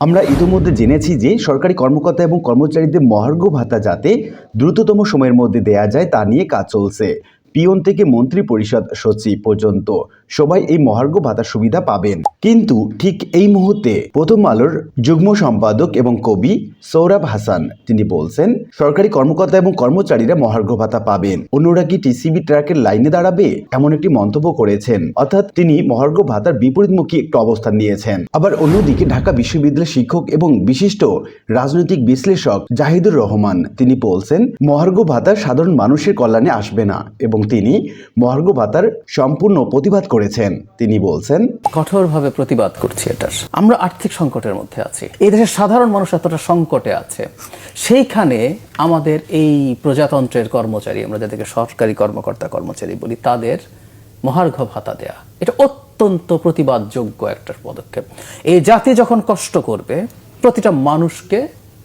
আমরা ইতিমধ্যে জেনেছি যে সরকারি কর্মকর্তা এবং কর্মচারীদের মহার্ঘ ভাতা যাতে দ্রুততম সময়ের মধ্যে দেয়া যায় তা নিয়ে কাজ চলছে। পিয়ন থেকে মন্ত্রী পরিষদ সচিব পর্যন্ত। সবাই এই মহার্ঘ ভাতার সুবিধা পাবেন। কিন্তু ঠিক এই মুহূর্তে প্রথম আলোর যুগ্ম সম্পাদক এবং কবি সৌরভ হাসান, তিনি বলছেন, সরকারি কর্মকর্তা এবং কর্মচারীরা মহার্ঘ ভাতা পাবেন। অন্যরা কি টিসিবি ট্র্যাকের লাইনে দাঁড়াবে? এমন একটি মন্তব্য করেছেন। অর্থাৎ তিনি মহার্ঘ ভাতার বিপরীতমুখী একটু অবস্থান নিয়েছেন। আবার অন্যদিকে ঢাকা বিশ্ববিদ্যালয়ের শিক্ষক এবং বিশিষ্ট রাজনৈতিক বিশ্লেষক জাহিদুর রহমান, তিনি বলছেন, মহার্ঘ ভাতা সাধারণ মানুষের কল্যাণে আসবে না এবং তিনি মহার্ঘ ভাতার সম্পূর্ণ প্রতিবাদ করেছেন তিনি বলছেন কঠোরভাবে প্রতিবাদ করছি এটার। আমরা আর্থিক সংকটের মধ্যে আছি। এই দেশের সাধারণ মানুষ এতটা সংকটে আছে। সেইখানে আমাদের এই প্রজাতন্ত্রের কর্মচারী আমরা যাদেরকে সরকারি কর্মকর্তা কর্মচারী বলি তাদের মহার্ঘ ভাতা দেয়া। এটা অত্যন্ত প্রতিবাদযোগ্য একটা পদক্ষেপ। এই জাতি যখন কষ্ট করবে প্রতিটা মানুষকে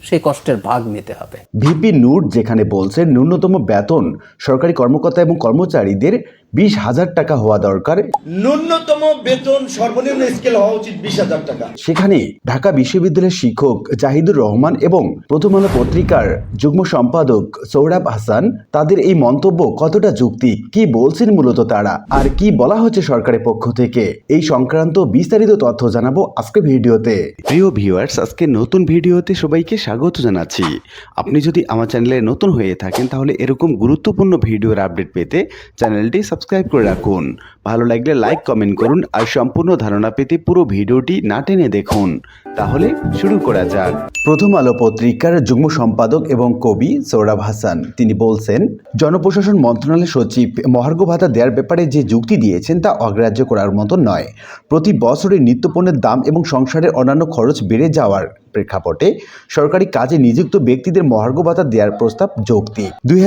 সেই কষ্টের ভাগ নিতে হবে। ভিপি নূর যেখানে বলছেন ন্যূনতম বেতন সরকারি কর্মকর্তা এবং কর্মচারীদের বিশ হাজার টাকা হওয়া দরকার। ন্যূনতম বেতন সর্বনিম্ন স্কেল হওয়া উচিত বিশ হাজার টাকা। সেখানে ঢাকা বিশ্ববিদ্যালয়ের শিক্ষক জাহিদুর রহমান এবং প্রথম আলো পত্রিকার যুগ্ম সম্পাদক সৌরভ হাসান তাদের এই মন্তব্য কতটা যুক্তি কি বলছেন মূলত তারা আর কি বলা হচ্ছে সরকারের পক্ষ থেকে? এই সংক্রান্ত বিস্তারিত তথ্য জানাব আজকে ভিডিওতে। প্রিয় ভিউয়ার্স আজকে নতুন ভিডিওতে সবাইকে স্বাগত জানাচ্ছি। আপনি যদি আমার চ্যানেলে নতুন হয়ে থাকেন তাহলে এরকম গুরুত্বপূর্ণ ভিডিওর আপডেট পেতে চ্যানেলটি সাবস্ক্রাইব করে রাখুন। ভালো লাগলে লাইক, কমেন্ট করুন আর সম্পূর্ণ ধারণা পেতে পুরো ভিডিওটি না টেনে দেখুন। তাহলে শুরু করা যাক। প্রথম আলো পত্রিকার যুগ্ম সম্পাদক এবং কবি সৌরভ হাসান। তিনি বলছেন, জনপ্রশাসন মন্ত্রণালয়ের সচিব মহার্ঘ ভাতা দেওয়ার ব্যাপারে যে যুক্তি দিয়েছেন তা অগ্রাহ্য করার মতো নয়। প্রতি বছরে নিত্যপণ্যের দাম এবং সংসারের অন্যান্য খরচ বেড়ে যাওয়ার প্রেক্ষাপটে সরকারি কাজে নিযুক্ত ব্যক্তিদের মহার্ঘ ভাতা দেওয়ার প্রস্তাব যৌক্তিক। দুই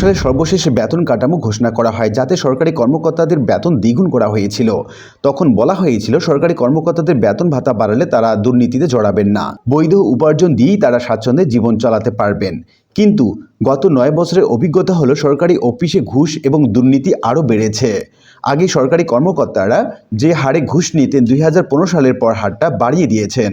সালের সর্বশেষ বেতন কাঠামো ঘোষণা করা হয়, যাতে সরকারি কর্মকর্তাদের বেতন দ্বিগুণ করা হয়েছিল। তখন বলা হয়েছিল, সরকারি কর্মকর্তাদের বেতন ভাতা বাড়ালে তারা দুর্নীতিতে জড়াবেন না। বৈধ উপার্জন দিয়েই তারা স্বাচ্ছন্দ্যে জীবন চালাতে পারবেন। কিন্তু গত নয় বছরের অভিজ্ঞতা হলো, সরকারি অফিসে ঘুষ এবং দুর্নীতি আরও বেড়েছে। আগে সরকারি কর্মকর্তারা যে হারে ঘুষ নিতেন, দুই হাজার পনেরো সালের পর হারটা বাড়িয়ে দিয়েছেন।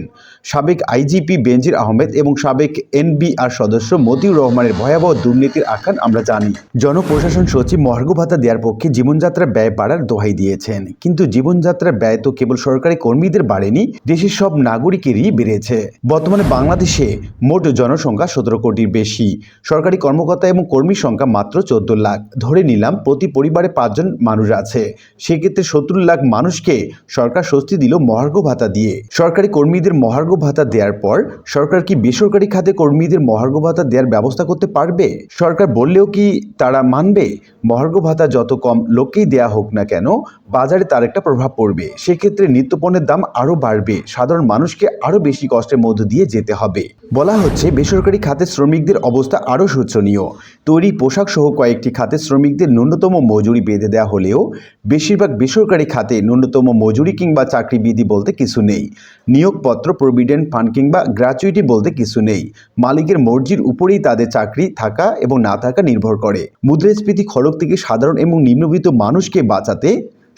সাবেক আইজিপি বেনজির আহমেদ এবং সাবেক এনবিআর সদস্য মতিউর রহমানের ভয়াবহ দুর্নীতির আখ্যান আমরা জানি। জনপ্রশাসন সচিব মহার্ঘ ভাতা দেওয়ার পক্ষে জীবনযাত্রা ব্যয় বাড়ার দোহাই দিয়েছেন। কিন্তু জীবনযাত্রার ব্যয় তো কেবল সরকারি কর্মীদের বাড়েনি, দেশের সব নাগরিকেরই বেড়েছে। বর্তমানে বাংলাদেশে মোট জনসংখ্যা সতেরো কোটির বেশি। সরকারি কর্মকর্তা এবং কর্মীর সংখ্যা মাত্র চোদ্দ লাখ। ধরে নিলাম প্রতি পরিবারে পাঁচজন মানুষ আছে। সেক্ষেত্রে সত্তর লাখ মানুষকে সরকার স্বস্তি দিল মহার্ঘ ভাতা দিয়ে। সরকারি কর্মীদের মহার্ঘ ভাতা দেওয়ার পর সরকার কি বেসরকারি খাতে কর্মীদের মহার্ঘ ভাতা দেওয়ার ব্যবস্থা করতে পারবে? সরকার বললেও কি তারা মানবে? মহার্ঘ ভাতা যত কম লোককেই দেয়া হোক না কেন, বাজারে তার একটা প্রভাব পড়বে। সেক্ষেত্রে নিত্যপণ্যের দাম আরও বাড়বে। সাধারণ মানুষকে আরও বেশি কষ্টের মধ্য দিয়ে যেতে হবে। বলা হচ্ছে বেসরকারি খাতের শ্রমিকদের অবস্থা আরও শোচনীয়। তৈরি পোশাক সহ কয়েকটি খাতে শ্রমিকদের ন্যূনতম মজুরি বেঁধে দেওয়া হলেও বেশিরভাগ বেসরকারি খাতে ন্যূনতম মজুরি কিংবা চাকরি বিধি বলতে কিছু নেই। নিয়োগপত্র প্রভিডেন্ট ফান্ড কিংবা গ্র্যাচুইটি বলতে কিছু নেই। মালিকের মর্জির উপরেই তাদের চাকরি থাকা এবং না থাকা নির্ভর করে। মুদ্রাস্ফীতি খড়ক থেকে সাধারণ এবং নিম্নবিত্ত মানুষকে বাঁচাতে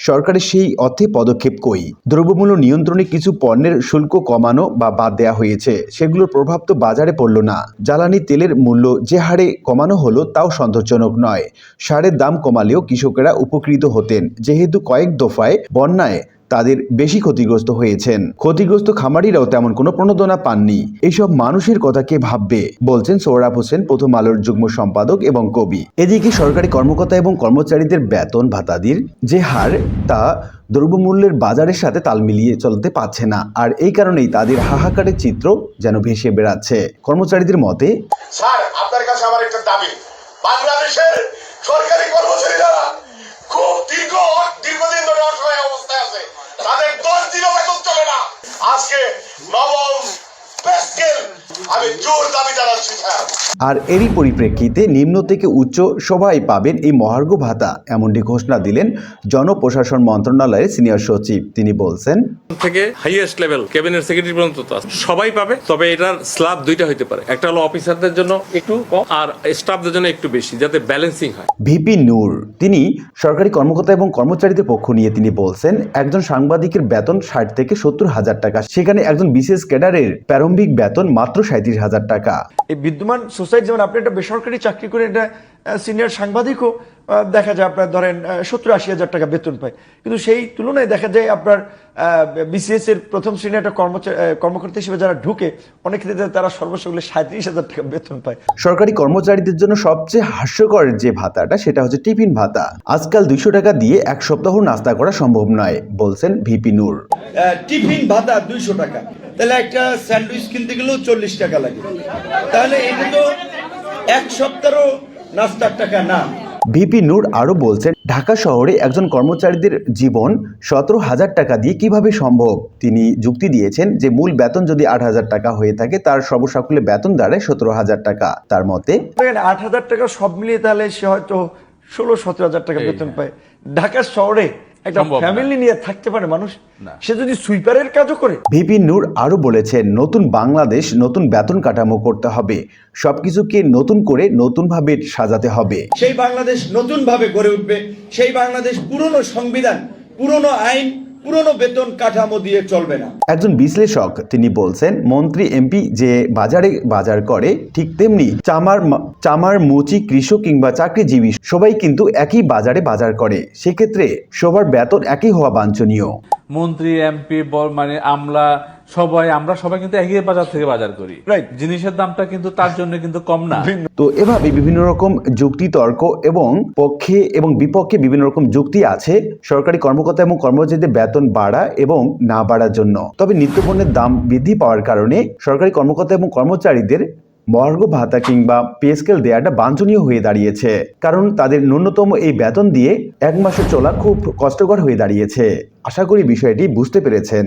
সরকারের সেই অর্থে পদক্ষেপ কই। দ্রব্যমূল্য নিয়ন্ত্রণে কিছু পণ্যের শুল্ক কমানো বা বাদ দেওয়া হয়েছে। সেগুলোর প্রভাব তো বাজারে পড়ল না। জ্বালানি তেলের মূল্য যে হারে কমানো হলো তাও সন্তোষজনক নয়। সারের দাম কমালেও কৃষকেরা উপকৃত হতেন। যেহেতু কয়েক দফায় বন্যায় তাদের বেশি ক্ষতিগ্রস্ত হয়েছেন। ক্ষতিগ্রস্ত খামারিরাও তেমন কোনো প্রণোদনা পাননি। এইসব মানুষের কথা কে ভাববে? বলছেন সৌরভ হোসেন, প্রথম আলোর যুগ্ম সম্পাদক এবং কবি। এদিকে সরকারি কর্মকর্তা এবং কর্মচারীদের বেতন ভাতাদির যে হার, তা দ্রব্যমূল্যের বাজারের সাথে তাল মিলিয়ে চলতে পারছে না। আর এই কারণেই তাদের হাহাকারের চিত্র যেন ভেসে বেড়াচ্ছে। কর্মচারীদের মতে, স্যার, আপনার কাছে আমার একটা দাবি। বাংলাদেশের সরকারি কর্মচারীরা খুব দীর্ঘ দীর্ঘদিন ধরে অসহায় অবস্থায় আছে তাদের দশ দিনও বেতন চলে না আজকে নবম আর এরই পরিপ্রেক্ষিতে নিম্ন থেকে উচ্চ সবাই পাবেন এই মহার্ঘ ভাতা এমনটি ঘোষণা দিলেন জনপ্রশাসন মন্ত্রণালয়ের সিনিয়র সচিব। তিনি বলছেন থেকে হাইয়েস্ট লেভেল ক্যাবিনেট সেক্রেটারি পর্যন্ত সবাই পাবে তবে এটার স্ল্যাব দুইটা হইতে পারে। একটা হলো অফিসারদের জন্য একটু কম আর স্টাফদের জন্য একটু বেশি যাতে ব্যালেন্সিং হয়। ভিপি নূর তিনি সরকারি কর্মকর্তা এবং কর্মচারীদের পক্ষ নিয়ে তিনি বলছেন একজন সাংবাদিকের বেতন ষাট থেকে সত্তর হাজার টাকা সেখানে একজন বিশেষ ক্যাডারের প্রারম্ভিক বেতন মাত্র সাঁত্রিশ হাজার টাকা। এই বিদ্যমান সোসাইটি যেমন আপনি একটা বেসরকারি চাকরি করে একটা সিনিয়র সাংবাদিকও দেখা যায় আপনার ধরেন সত্তর আশি হাজার টাকা বেতন পায়। কিন্তু সেই তুলনায় দেখা যায় আপনার বিসিএস এর প্রথম শ্রেণি একটা কর্মচারী কর্মকর্তা হিসেবে যারা ঢুকে অনেক ক্ষেত্রে তারা সর্বোচ্চ হলে সাঁত্রিশ হাজার টাকা বেতন পায়। সরকারি কর্মচারীদের জন্য সবচেয়ে হাস্যকর যে ভাতাটা সেটা হচ্ছে টিফিন ভাতা। আজকাল দুইশো টাকা দিয়ে এক সপ্তাহ নাস্তা করা সম্ভব নয় বলছেন ভিপি নূর। টিফিন ভাতা দুইশো টাকা। তাহলে একটা স্যান্ডউইচ কিনতে গেলেও চল্লিশ টাকা লাগে। তাহলে এটা তো এক সপ্তাহও নাস্তার টাকা না ভিপি নূর আরও বলছেন ঢাকা শহরে একজন কর্মচারীদের জীবন সতেরো হাজার টাকা দিয়ে কীভাবে সম্ভব? তিনি যুক্তি দিয়েছেন যে মূল বেতন যদি আট হাজার টাকা হয়ে থাকে তার সর্বসাকুল্যে বেতন দাঁড়ায় সতেরো হাজার টাকা। তার মতে আট হাজার টাকা সব মিলিয়ে তাহলে সে হয়তো ষোলো সতেরো হাজার টাকা বেতন পায়। ঢাকা শহরে একটা সম্ভব ফ্যামিলি নিয়ে থাকতে পারে মানুষ সে যদি সুইপারের কাজও করে। ভিপি নূর আরও বলেছেন নতুন বাংলাদেশ নতুন বেতন কাঠামো করতে হবে। সবকিছুকে নতুন করে নতুনভাবে সাজাতে হবে। সেই বাংলাদেশ নতুন ভাবে গড়ে উঠবে। সেই বাংলাদেশ পুরনো সংবিধান পুরনো আইন পুরনো বেতন কাঠামো দিয়ে চলবে না। একজন বিশ্লেষক তিনি বলছেন মন্ত্রী এমপি যে বাজারে বাজার করে ঠিক তেমনি চামার চামার মুচি কৃষক কিংবা চাকরিজীবী সবাই কিন্তু একই বাজারে বাজার করে। সেক্ষেত্রে সবার বেতন একই হওয়া বাঞ্ছনীয়। মন্ত্রী এমপি মানে আমলা সবাই আমরা সবাই কিন্তু একই বাজার থেকে বাজার করি। Right. জিনিসের দামটা কিন্তু তার জন্য কিন্তু কম না। তো এভাবে বিভিন্ন রকম যুক্তি তর্ক এবং পক্ষে এবং বিপক্ষে বিভিন্ন রকম যুক্তি আছে সরকারি কর্মকর্তা এবং কর্মচারীদের বেতন বাড়া এবং না বাড়ার জন্য। তবে নিত্যপণ্যের দাম বৃদ্ধি পাওয়ার কারণে সরকারি কর্মকর্তা এবং কর্মচারীদের মহার্ঘ ভাতা কিংবা পে স্কেল দেওয়াটা বাঞ্ছনীয় হয়ে দাঁড়িয়েছে। কারণ তাদের ন্যূনতম এই বেতন দিয়ে এক মাসে চলা খুব কষ্টকর হয়ে দাঁড়িয়েছে। আশা করি বিষয়টি বুঝতে পেরেছেন।